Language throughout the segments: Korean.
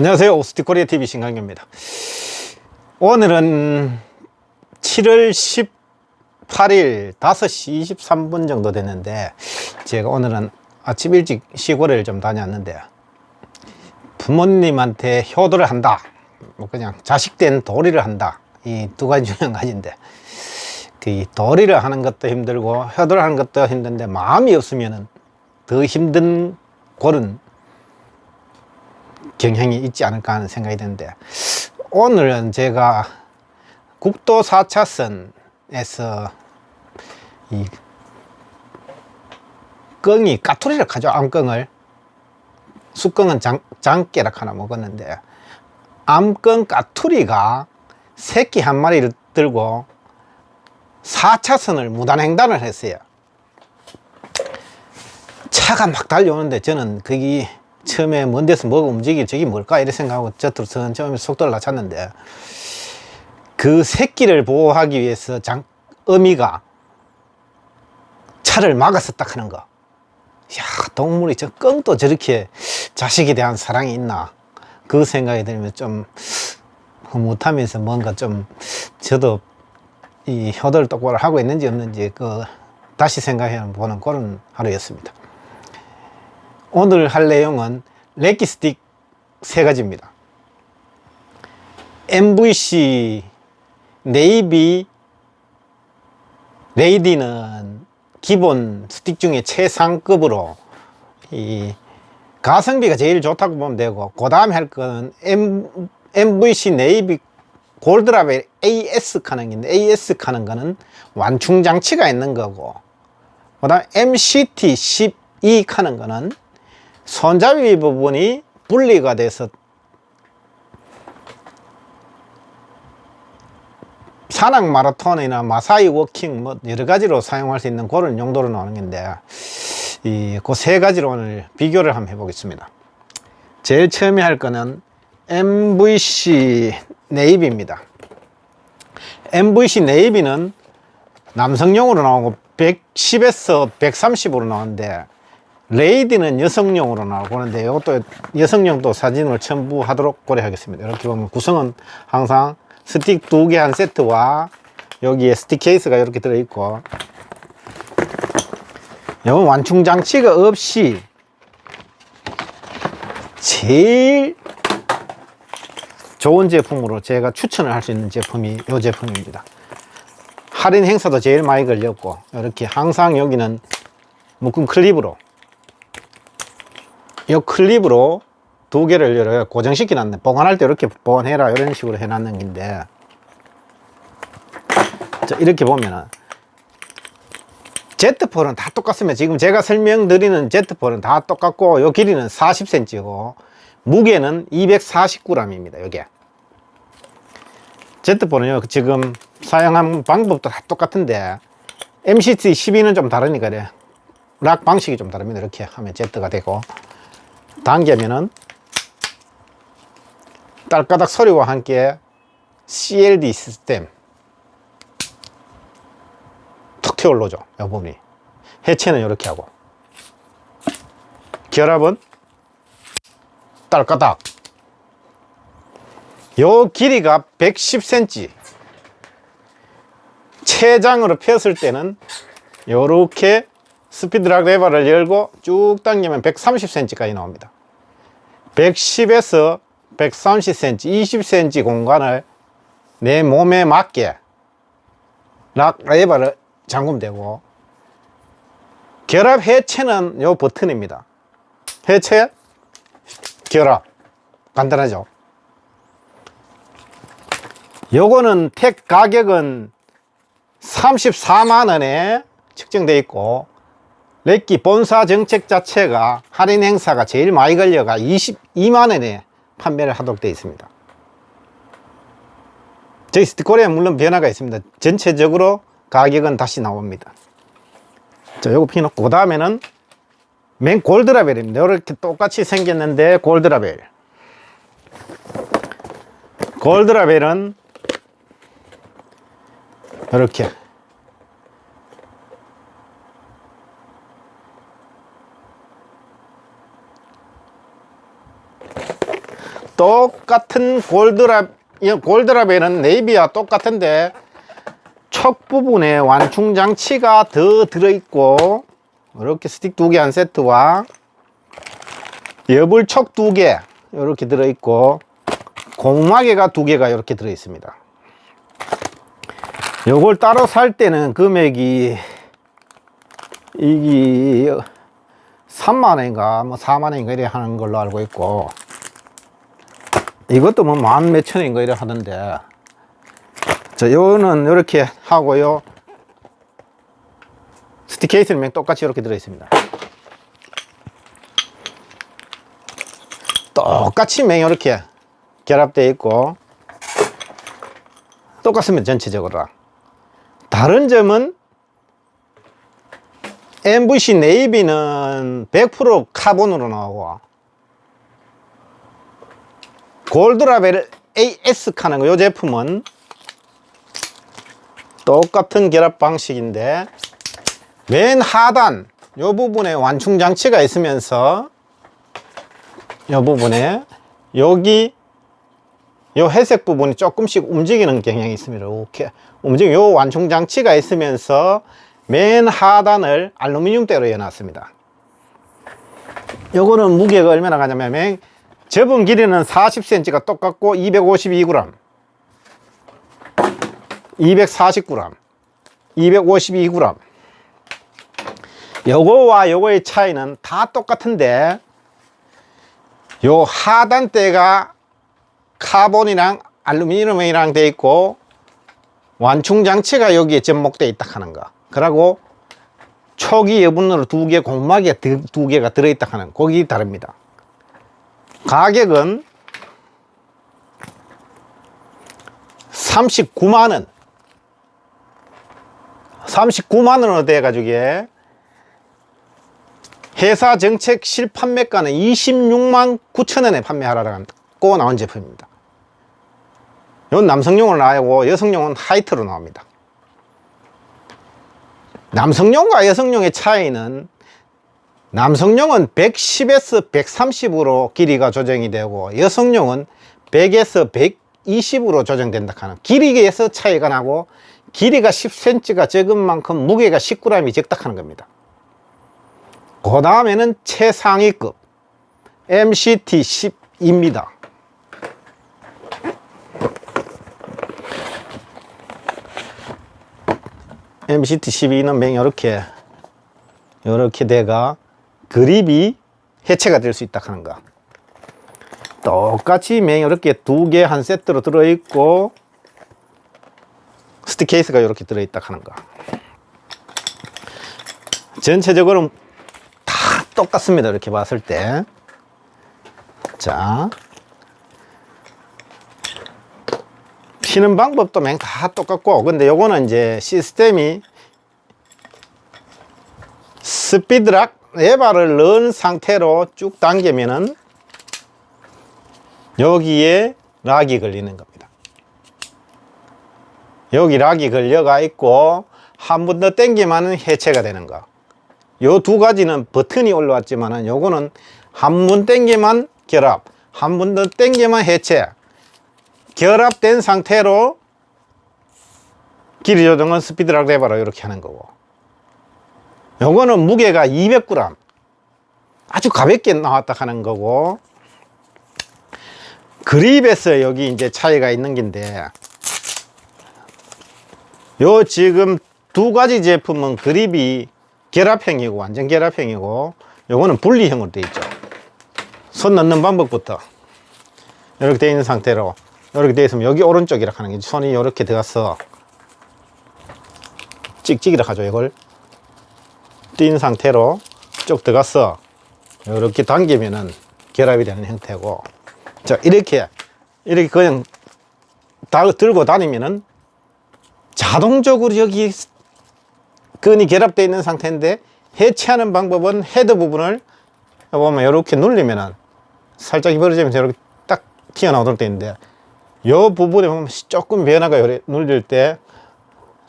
안녕하세요. 오스티코리아 TV 신강규입니다. 오늘은 7월 18일 5시 23분 정도 됐는데 제가 오늘은 아침 일찍 시골을 좀 다녔는데 부모님한테 효도를 한다. 뭐 그냥 자식된 도리를 한다. 이 두 가지 중에 한 가지인데 그 도리를 하는 것도 힘들고 효도를 하는 것도 힘든데 마음이 없으면은 더 힘든 골은 경향이 있지 않을까 하는 생각이 드는데 오늘은 제가 국도 4차선에서 이 껑이 까투리를 가져 암껑을 숙껑은 장깨라 하나 먹었는데 암껑 까투리가 새끼 한 마리를 들고 4차선을 무단횡단을 했어요. 차가 막 달려오는데 저는 그게 처음에 먼 데서 뭐가 움직일 저기 뭘까 이래 생각하고 저도 처음에 속도를 낮췄는데 그 새끼를 보호하기 위해서 장, 어미가 차를 딱 하는 거. 야, 동물이 저 끙도 저렇게 자식에 대한 사랑이 있나. 그 생각이 들면 좀 못하면서 뭔가 좀 저도 이 효도를 똑바로 하고 있는지 없는지 그 다시 생각해 보는 그런 하루였습니다. 오늘 할 내용은 레기 스틱 세 가지입니다. MVC 네이비 레이디는 기본 스틱 중에 최상급으로 이 가성비가 제일 좋다고 보면 되고 그 다음에 할 거는 MVC 네이비 골드라벨 AS 카는인데 AS 카는 거는 완충 장치가 있는 거고 그 다음 MCT 12 카는 거는 손잡이 부분이 분리가 돼서 산악 마라톤이나 마사이 워킹 뭐 여러 가지로 사용할 수 있는 그런 용도로 나오는 건데 이그 세 가지로 오늘 비교를 한번 해보겠습니다. 제일 처음에 할 거는 MVC 네이비입니다. MVC 네이비는 남성용으로 나오고 110에서 130으로 나오는데 레이디는 여성용으로 나오고 하는데 이것도 여성용도 사진을 첨부하도록 고려하겠습니다. 이렇게 보면 구성은 항상 스틱 두 개 한 세트와 여기에 스틱 케이스가 이렇게 들어있고 이건 완충 장치가 없이 제일 좋은 제품으로 제가 추천을 할 수 있는 제품이 이 제품입니다. 할인 행사도 제일 많이 걸렸고 이렇게 항상 여기는 묶은 클립으로 이 클립으로 두 개를 열어 고정시켜 놨네. 보관할 때 이렇게 보관해라. 이런 식으로 해 놨는 건데. 자, 이렇게 보면은. 제트폴은 다 똑같습니다. 지금 제가 설명드리는 제트폴은 다 똑같고, 요 길이는 40cm고, 무게는 249g입니다. 여기에. 제트폴은요, 지금 사용한 방법도 다 똑같은데, MCT 12는 좀 다르니까 그래. 락 방식이 좀 다릅니다. 이렇게 하면 Z가 되고. 당기면은 딸가닥 소리와 함께 CLD 시스템 툭 튀어올라오죠. 이 부분이. 해체는 이렇게 하고 결합은 딸가닥 요 길이가 110cm 최장으로 폈을 때는 요렇게 스피드락 레버를 열고 쭉 당기면 130cm까지 나옵니다. 110에서 130cm, 20cm 공간을 내 몸에 맞게 락 레버를 잠그면 되고 결합 해체는 요 버튼입니다. 해체, 결합 간단하죠. 요거는 택 가격은 34만 원에 측정되어 있고 렉기 본사 정책 자체가 할인 행사가 제일 많이 걸려가 22만 원에 판매를 하도록 되어 있습니다. 저희 스티커에 물론 변화가 있습니다. 전체적으로 가격은 다시 나옵니다. 자, 요거 피놓고, 그 다음에는 맨 골드라벨입니다. 이렇게 똑같이 생겼는데, 골드라벨. 골드라벨은 이렇게 똑같은 골드랍, 이 골드랍에는 네이비와 똑같은데 척 부분에 완충 장치가 더 들어있고 이렇게 스틱 두 개 한 세트와 여불 척 두 개 이렇게 들어있고 고무마개가 두 개가 이렇게 들어있습니다. 요걸 따로 살 때는 금액이 이게 3만 원인가 뭐 4만 원인가 이래 하는 걸로 알고 있고 이것도 뭐 만 몇천 원인가 이래 하던데. 자 요거는 이렇게 하고요. 스티 케이스는 똑같이 이렇게 들어 있습니다. 똑같이 맹 이렇게 결합되어 있고 똑같습니다 전체적으로 다른 점은 MVC 네이비는 100% 카본으로 나오고 골드라벨 AS 카는 거, 이 제품은 똑같은 결합 방식인데 맨 하단 요 부분에 완충 장치가 있으면서 요 부분에 여기 요 회색 부분이 조금씩 움직이는 경향이 있습니다. 이렇게 움직이 요 완충 장치가 있으면서 맨 하단을 알루미늄대로 해놨습니다. 요거는 무게가 얼마나 가냐면 맨 접은 길이는 40cm가 똑같고 252g 249g 252g 요거와 요거의 차이는 다 똑같은데 요 하단대가 카본이랑 알루미늄이랑 돼 있고 완충 장치가 여기에 접목돼 있다 하는 거. 그리고 초기 여분으로 두 개, 공막에 두, 두 개가 들어있다 하는 거기 다릅니다. 가격은 39만 원. 39만 원으로 돼 가지고 회사 정책 실판매가는 26만 9천 원에 판매하라고 나온 제품입니다. 이건 남성용으로 나오고 여성용은 하이트로 나옵니다. 남성용과 여성용의 차이는 남성용은 110에서 130으로 길이가 조정이 되고 여성용은 100에서 120으로 조정된다 하는 길이에서 차이가 나고 길이가 10cm가 적은 만큼 무게가 10g이 적다 하는 겁니다. 그 다음에는 최상위급 MCT 10입니다. MCT 12는 맹 이렇게 이렇게 돼가 그립이 해체가 될 수 있다 하는 거. 똑같이 맹 이렇게 두 개 한 세트로 들어 있고 스틱 케이스가 이렇게 들어 있다 하는 거. 전체적으로 다 똑같습니다. 이렇게 봤을 때. 자. 피는 방법도 맹 다 똑같고, 근데 요거는 이제 시스템이 스피드락 레바를 넣은 상태로 쭉 당기면은 여기에 락이 걸리는 겁니다. 여기 락이 걸려가 있고 한 번 더 당기면은 해체가 되는 거. 요 두 가지는 버튼이 올라왔지만은 요거는 한 번 당기면 결합, 한 번 더 당기면 해체. 결합된 상태로 길이 조정은 스피드락 레버로 이렇게 하는 거고. 요거는 무게가 200g. 아주 가볍게 나왔다 하는 거고. 그립에서 여기 이제 차이가 있는 건데, 요 지금 두 가지 제품은 그립이 결합형이고, 완전 결합형이고, 요거는 분리형으로 되어 있죠. 손 넣는 방법부터. 이렇게 되어 있는 상태로, 이렇게 되어 있으면 여기 오른쪽이라 하는 게 손이 이렇게 들어가서 찍찍이라 하죠, 이걸. 띈 상태로 쭉 들어가서 이렇게 당기면은 결합이 되는 형태고. 자 이렇게 이렇게 그냥 다 들고 다니면은 자동적으로 여기 끈이 결합되어 있는 상태인데 해체하는 방법은 헤드 부분을 보면 이렇게 눌리면은 살짝 벌어지면서 이렇게 딱 튀어나오도록 되어 있는데 이 부분에 보면 조금 변화가 눌릴 때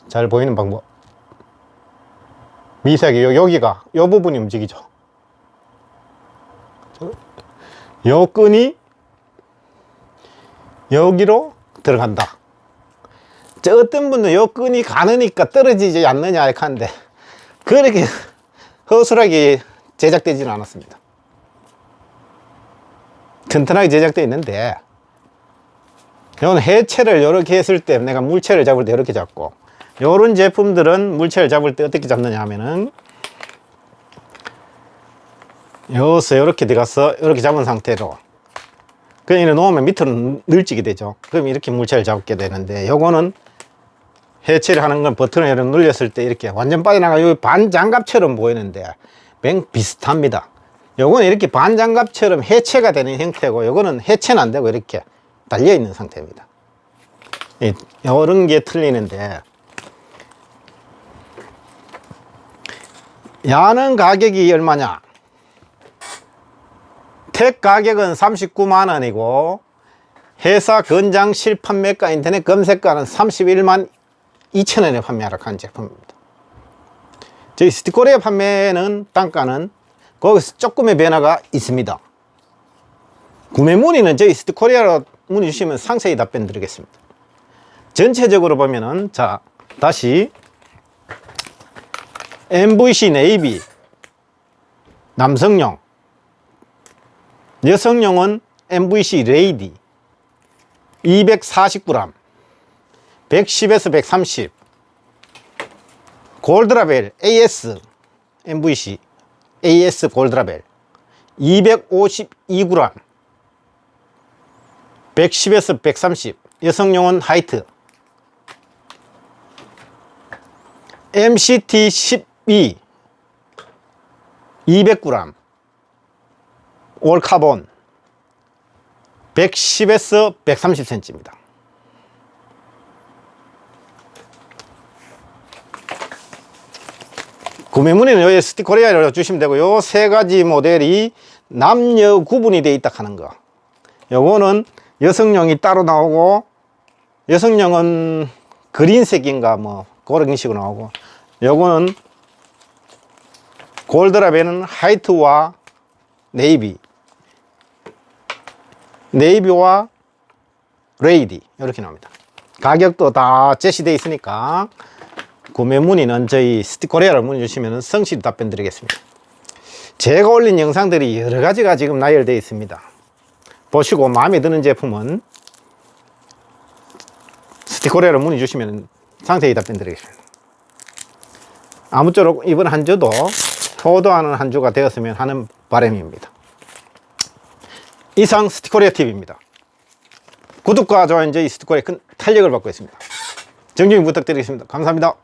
잘 보이는 방법 미세하게 요- 여기가 요 부분이 움직이죠 요 끈이 여기로 들어간다. 저 어떤 분은 요 끈이 가느니까 떨어지지 않느냐 이렇게 하는데 그렇게 허술하게 제작되지는 않았습니다. 튼튼하게 제작되어 있는데 이건 해체를 이렇게 했을 때 내가 물체를 잡을 때 이렇게 잡고 요런 제품들은 물체를 잡을 때 어떻게 잡느냐 하면은 여기서 이렇게 들어가서 이렇게 잡은 상태로 그냥 이렇게 놓으면 밑으로 늘지게 되죠. 그럼 이렇게 물체를 잡게 되는데 요거는 해체를 하는 건 버튼을 이렇게 눌렸을 때 이렇게 완전 빠져나가 요. 반장갑처럼 보이는데 맹 비슷합니다. 요거는 이렇게 반장갑처럼 해체가 되는 형태고 요거는 해체는 안 되고 이렇게 달려 있는 상태입니다. 이- 요런 게 틀리는데 야는 가격이 얼마냐? 택 가격은 39만 원이고 회사 건장 실판매가 인터넷 검색가는 31만 2천 원에 판매하러 간 제품입니다. 저희 스티코리아 판매는 단가는 거기서 조금의 변화가 있습니다. 구매 문의는 저희 스티코리아로 문의 주시면 상세히 답변 드리겠습니다. 전체적으로 보면은 자 다시 MVC 네이비 남성용. 여성용은 MVC 레이디 240g 110에서 130 골드라벨 AS MVC AS 골드라벨. 252g 110에서 130 여성용은 하이트. MCT 12 200g 올 카본 110에서 130cm입니다. 구매 문의는 여기 스티코리아로 주시면 되고 요 세 가지 모델이 남녀 구분이 되어 있다 하는 거. 요거는 여성용이 따로 나오고 여성용은 그린색인가 뭐 그런 식으로 나오고 요거는 골드라벨은 하이트와 네이비 네이비와 레이디 이렇게 나옵니다. 가격도 다 제시되어 있으니까 구매 문의는 저희 스티코리아를 문의 주시면 성실히 답변 드리겠습니다. 제가 올린 영상들이 여러 가지가 지금 나열되어 있습니다. 보시고 마음에 드는 제품은 스티코리아를 문의 주시면 상세히 답변 드리겠습니다. 아무쪼록 이번 한 주도 효도하는 한 주가 되었으면 하는 바람입니다. 이상 스티코리아 TV입니다. 구독과 좋아요, 저희 스티코리아 큰 탄력을 받고 있습니다. 정중히 부탁드리겠습니다. 감사합니다.